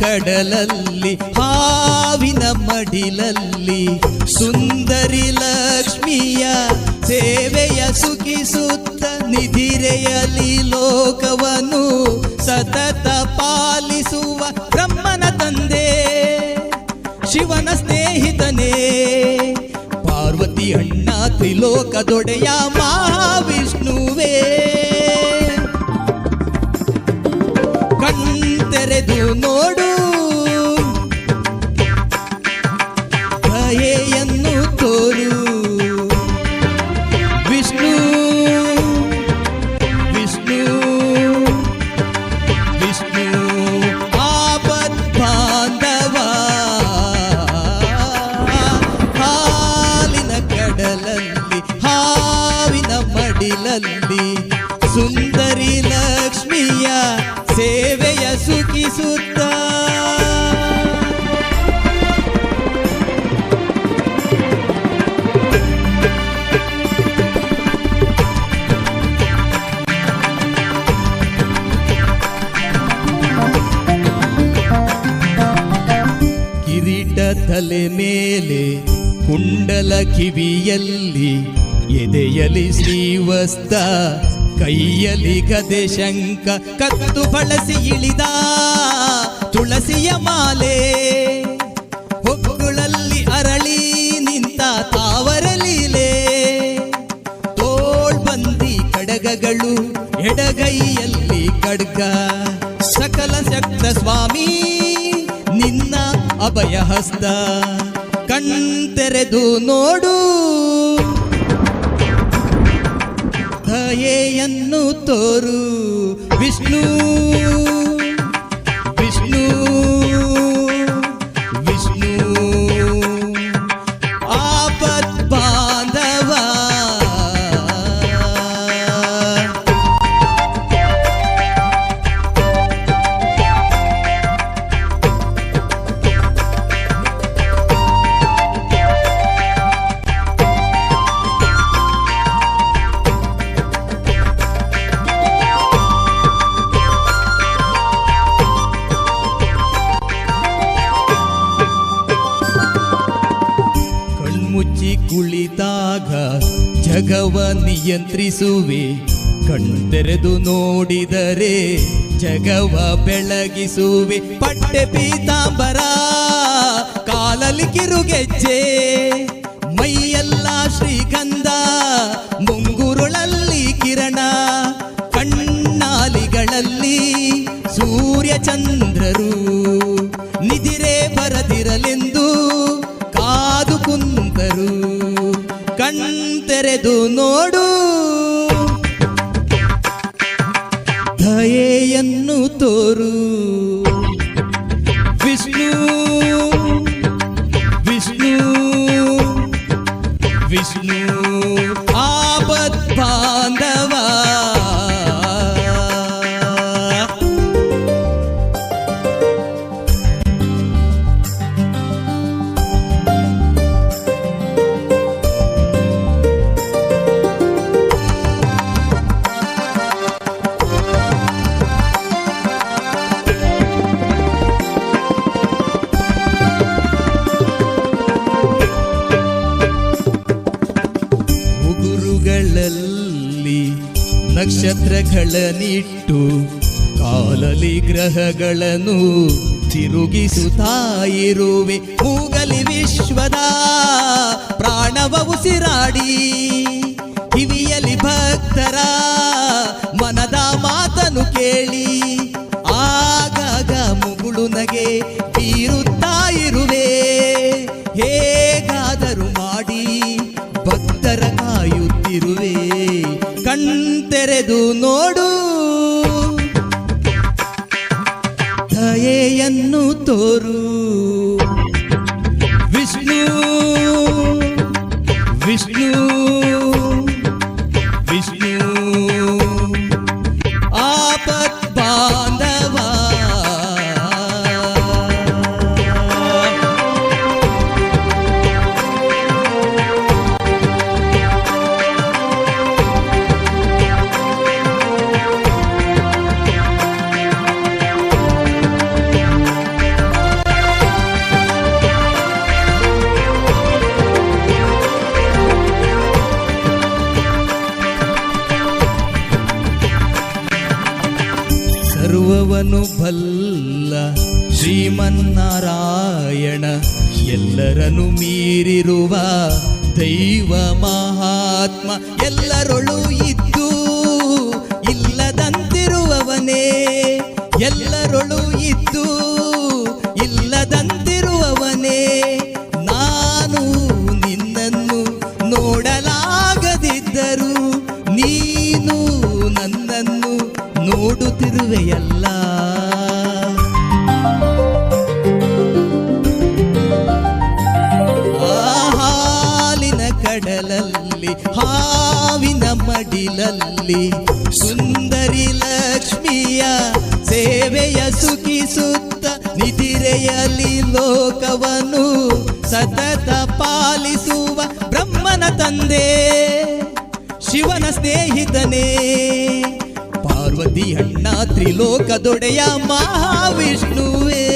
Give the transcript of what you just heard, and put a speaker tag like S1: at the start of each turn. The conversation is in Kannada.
S1: ಕಡಲಲ್ಲಿ, ಹಾವಿನ ಮಡಿಲಲ್ಲಿ, ಸುಂದರಿ ಲಕ್ಷ್ಮಿಯ ಸೇವೆಯ ಸುಖಿಸುತ್ತ ನಿಧಿರೆಯಲಿ ಲೋಕವನು ಸತತ ಪಾಲಿಸುವ ಬ್ರಹ್ಮನ ತಂದೆ, ಶಿವನ ಸ್ನೇಹಿತನೇ. ಪಾರ್ವತಿ ಅಣ್ಣ ತ್ರಿಲೋಕದೊಡೆಯ ಮಹಾವಿಷ್ಣುವೇ. ಕಣ್ತೆರೆದು ನೋಡು ಮಡಿಲಲ್ಲಿ ಸುಂದರಿ ಲಕ್ಷ್ಮಿಯ ಸೇವೆಯ ಸುಖಿಸುತ್ತ. ತಲೆ ಮೇಲೆ ಕುಂಡಲ ಕಿವಿಯಲ್ಲಿ ಎದೆಯಲಿ ಶ್ರೀವಸ್ತ, ಕೈಯಲ್ಲಿ ಗದೆ ಶಂಕ ಕತ್ತು ಬಳಸಿ ಇಳಿದ ತುಳಸಿಯ ಮಾಲೆ. ಹೊಕ್ಕುಳಲ್ಲಿ ಅರಳಿ ನಿಂತ ತಾವರಲೀಲೆ ತೋಳ್ ತೋಳ್ಬಂದಿ ಕಡಗಗಳು ಎಡಗೈಯಲ್ಲಿ ಖಡ್ಗ ಸಕಲ ಶಕ್ತ ಸ್ವಾಮಿ. ಅಭಯ ಹಸ್ತ ಕಣ್ತೆರೆದು ನೋಡು. ದಯೆಯನ್ನು ತೋರು. ವಿಷ್ಣು ಕಣ್ಮುಚ್ಚಿ ಕುಳಿತಾಗ ಜಗವ ನಿಯಂತ್ರಿಸುವೆ. ಕಣ್ತೆರೆದು ನೋಡಿದರೆ ಜಗವ ಬೆಳಗಿಸುವೆ. ಪಟ್ಟೆ ಪೀತಾಂಬರ ಕಾಲಲ್ಲಿ ಕಿರುಗೆಜ್ಜೆ. ದಯೆಯನ್ನು ತೋರು ನಕ್ಷತ್ರಗಳನ್ನಿಟ್ಟು ಕಾಲಲಿ ಗ್ರಹಗಳನ್ನು ತಿರುಗಿಸುತ್ತಾ ಇರುವೆ ಮೂಗಲಿ ವಿಶ್ವದ ಪ್ರಾಣವ ಉಸಿರಾಡಿ ಕಿವಿಯಲಿ ಭಕ್ತರ ಮನದ ಮಾತನು ಕೇಳಿ. ಆಗಾಗ ಮುಗುಳು ನಗೆ ಬೀರುತ್ತಾ ಕಣ್ತೆರೆದು ನೋಡು. ದಯೆಯನ್ನು ತೋರು. ಸರ್ವವನು ಬಲ್ಲ ಶ್ರೀಮನ್ನಾರಾಯಣ ಎಲ್ಲರನ್ನು ಮೀರಿರುವ ದೈವ ಮಹಾತ್ಮ ಎಲ್ಲರೊಳು ಇದ್ದು ಇಲ್ಲದಂತಿರುವವನೇ ಎಲ್ಲರೊಳು ಇದ್ದು ನೋಡುತ್ತಿರುವೆಯಲ್ಲ ಆ ಹಾಲಿನ ಕಡಲಲ್ಲಿ, ಹಾವಿನ ಮಡಿಲಲ್ಲಿ, ಸುಂದರಿ ಲಕ್ಷ್ಮಿಯ ಸೇವೆಯ ಸುಖಿಸುತ್ತ ನಿಧಿರೆಯಲಿ ಲೋಕವನ್ನು ಸತತ ಪಾಲಿಸುವ ಬ್ರಹ್ಮನ ತಂದೆ, ಶಿವನ ಸ್ನೇಹಿತನೇ. ಪಾರ್ವತಿ ಅಣ್ಣ ತ್ರಿಲೋಕದೊಡೆಯ ಮಹಾವಿಷ್ಣುವೇ.